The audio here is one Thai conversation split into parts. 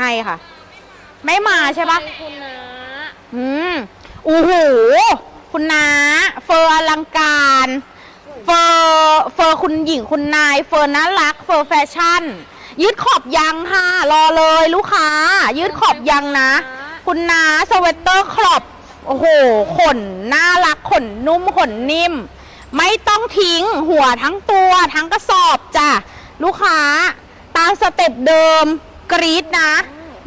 ให้ค่ะ ไม่มาใช่ปะคุณนะอืมโอ้โหคุณนาเฟอร์อลังการ เฟอร์เฟอร์คุณหญิงคุณนาย เฟอร์น่ารัก เฟอร์แฟชั่น ยืดขอบยังค่ะ รอเลยลูกค้า ยืดขอบยังนะ คุณนาสเวตเตอร์ครอบโอ้โห ขนน่ารัก ขนนุ่ม ขนนิ่ม ไม่ต้องทิ้งหัวทั้งตัวทั้งกระสอบจ้ะ ลูกค้า ตามสเต็ปเดิม กรีดนะ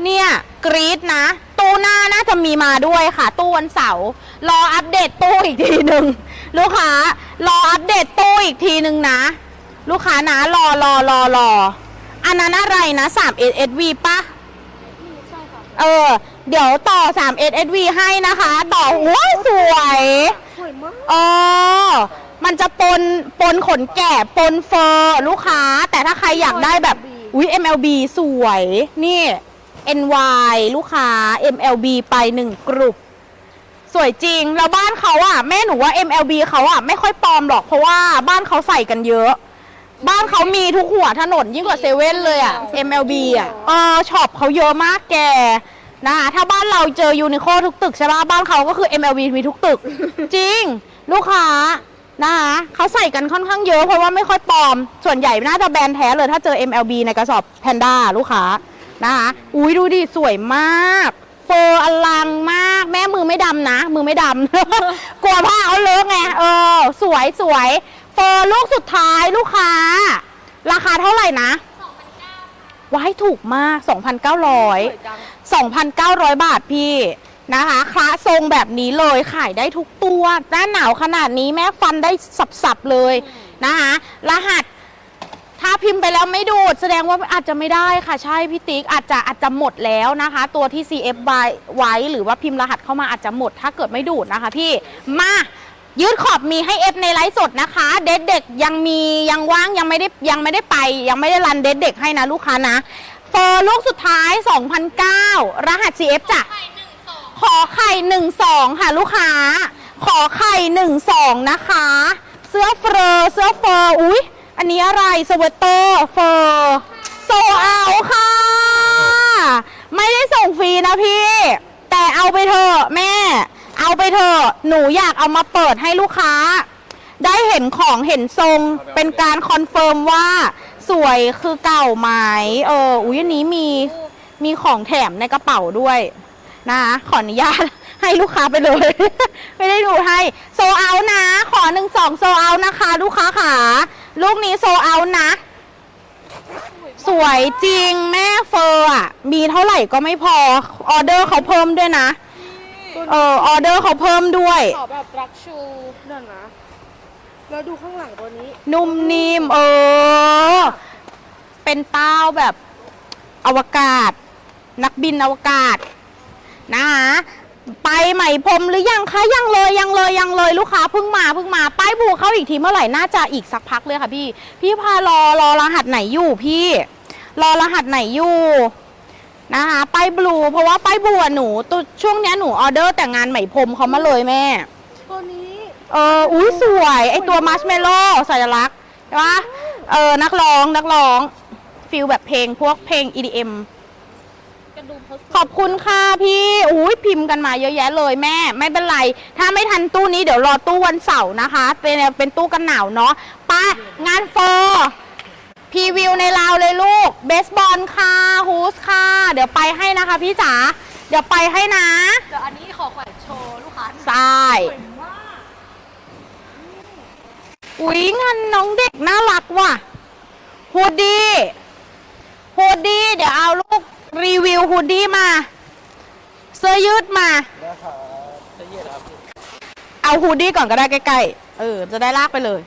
เนี่ยกรีดนะ ตู้หน้าน่าจะมีมาด้วยค่ะ ตู้วันเสาร์รออัปเดตตู้อีกทีหนึ่งลูกค้ารออัปเดตตู้อีกทีหนึ่งนะ ลูกค้านะรอรอรอรออันนั้นอะไรนะ3 SSV ปะใช่ค่ะเออ เดี๋ยวต่อ3 SSV ให้นะคะ ต่อหัวสวยสวยมากเออมันจะปนปนขนแกะปนเฟอร์ลูกค้า แต่ถ้าใครอยากได้แบบ อุ้ย MLB สวย นี่ NY ลูกค้า MLB ไปหนึ่งกลุ่มสวยจริง แล้วบ้านเขาอะแม่หนูว่า MLB เขาอะไม่ค่อยปลอมหรอก เพราะว่าบ้านเขาใส่กันเยอะ บ้านเขามีทุกหัวถนนยิ่งกว่าเซเว่นเลยอะ MLB อะเออช็อปเขาเยอะมากแกนะคะถ้าบ้านเราเจอยูนิโคทุกตึกใช่ปะบ้านเขาก็คือ MLB มีทุกตึก จริง ลูกค้า นะคะเขาใส่กันค่อนข้างเยอะเพราะว่าไม่ค่อยปลอม ส่วนใหญ่น่าจะแบรนด์แท้เลยถ้าเจอ MLB ในกระสอบแพนด้าลูกค้านะคะอุ้ยดูดิสวยมาก เฟอร์อลังมากแม่มือไม่ดำนะ มือไม่ดำ กลัวผ้าเอาเลอะไงเออ สวยสวยเฟอร์ลูกสุดท้ายลูกค้า ราคาเท่าไหร่นะว้ายถูกมาก 2,900สวยจัง2,900 บาทพี่ นะคะคละทรงแบบนี้เลยขายได้ทุกตัวหน้าหนาวขนาดนี้แม่ฟันได้สับๆเลยนะคะรหัสถ้าพิมพ์ไปแล้วไม่ดูด แสดงว่าอาจจะไม่ได้ค่ะใช่พี่ติ๊กอาจจะอาจจะหมดแล้วนะคะ ตัวที่ CF ไว้หรือว่าพิมพ์รหัสเข้ามาอาจจะหมด ถ้าเกิดไม่ดูดนะคะพี่มายืดขอบมีให้ F ในไลฟ์สดนะคะ เด็ดเด็กยังมียังว่างยังไม่ได้ยังไม่ได้ไป ยังไม่ได้รันเด็ดเด็กให้นะลูกค้านะเฟอร์ลูกสุดท้าย 2,009 รหัส CF จ้ะ ขอไข่หนึ่งสองค่ะลูกค้า ขอไข่หนึ่งสองนะคะ เสื้อเฟอร์เสื้อเฟอร์อุ๊ยอันนี้อะไรสเวตเตอร์เฟอร์โซเอาค่ะ ไม่ได้ส่งฟรีนะพี่ แต่เอาไปเถอะแม่ เอาไปเถอะหนูอยากเอามาเปิดให้ลูกค้า ได้เห็นของเห็นทรงเป็นการคอนเฟิร์มว่า สวยคือเก่าไหมเอออุ้ยอันนี้มีมีของแถมในกระเป๋าด้วย นะคะขออนุญาตให้ลูกค้าไปเลย ไม่ได้ดูให้โซเอานะ ขอหนึ่งสองโซเอานะคะ ลูกค้าขาลูกนี้โซเอานะ สวยจริงแม่เฟอร์อะ มีเท่าไหร่ก็ไม่พอออเดอร์เขาเพิ่มด้วยนะเออออเดอร์เขาเพิ่มด้วย ขอแบบรักชูนั่นนะแล้วดูข้างหลังตัวนี้ นุ่มนิ่มเออ เป็นเต้าแบบอวกาศ นักบินอวกาศ นะคะไปใหม่พรมหรือยังคะยังเลยยังเลยยังเลยลูกค้าเพิ่งมาเพิ่งมาป้ายบูเข้าอีกทีเมื่อไหร่น่าจะอีกสักพักเลยค่ะพี่ พี่พารอรอรหัสไหนอยู่พี่ รอรหัสไหนอยู่นะคะป้ายบลูเพราะว่าป้ายบัวหนูตัวช่วงเนี้ยหนูออเดอร์แต่งงานไหมพรมเขามาเลยแม่ ตัวนี้เอออุ้ยสวยไอตัวมัชเมลโล่สัญลักษณ์ใช่ปะเออนักร้องนักร้องฟิลแบบเพลงพวกเพลง EDM ก ระดุมเขาขอบคุณค่ะพี่อุ้ยพิมพ์กันมาเยอะแยะเลยแม่ ไม่เป็นไร ถ้าไม่ทันตู้นี้เดี๋ยวรอตู้วันเสาร์นะคะ เป็นเป็นตู้กันหนาวเนาะไป้างานโฟร์พรีวิวในลาวเลยลูก เบสบอลค่ะฮูสค่ะ เดี๋ยวไปให้นะคะพี่จ๋าเดี๋ยวไปให้นะ เดี๋ยวอันนี้ขอแขวนโชว์ลูกค้าใช่ สวยมากอุ๊ยงานน้องเด็กน่ารักว่ะฮูดดี้ฮูดดี้เดี๋ยวเอาลูกรี วิวฮูดดี้มา เสื้อยืดมาเอาฮูดดี้ก่อนก็ได้ใกล้ๆ เออ จะได้ลากไปเลย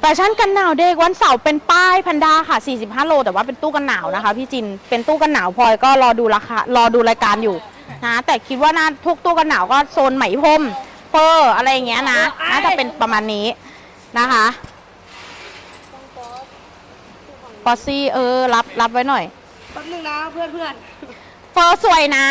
แฟชั่นกันหนาวเด็กวันเสาร์เป็นป้ายพันดาค่ะ 45 โล แต่ว่าเป็นตู้กันหนาวนะคะ พี่จิน เป็นตู้กันหนาวพลอยก็รอดูราคารอดูรายการอยู่นะ แต่คิดว่าน่าทุกตู้กันหนาวก็โซนไหมพรมเฟอร์อะไรอย่างเงี้ยนะ น่าจะเป็นประมาณนี้นะคะปอซี่เออ รับรับไว้หน่อย แป๊บนึงนะเพื่อนเพื่อนเฟอร์สวยนะ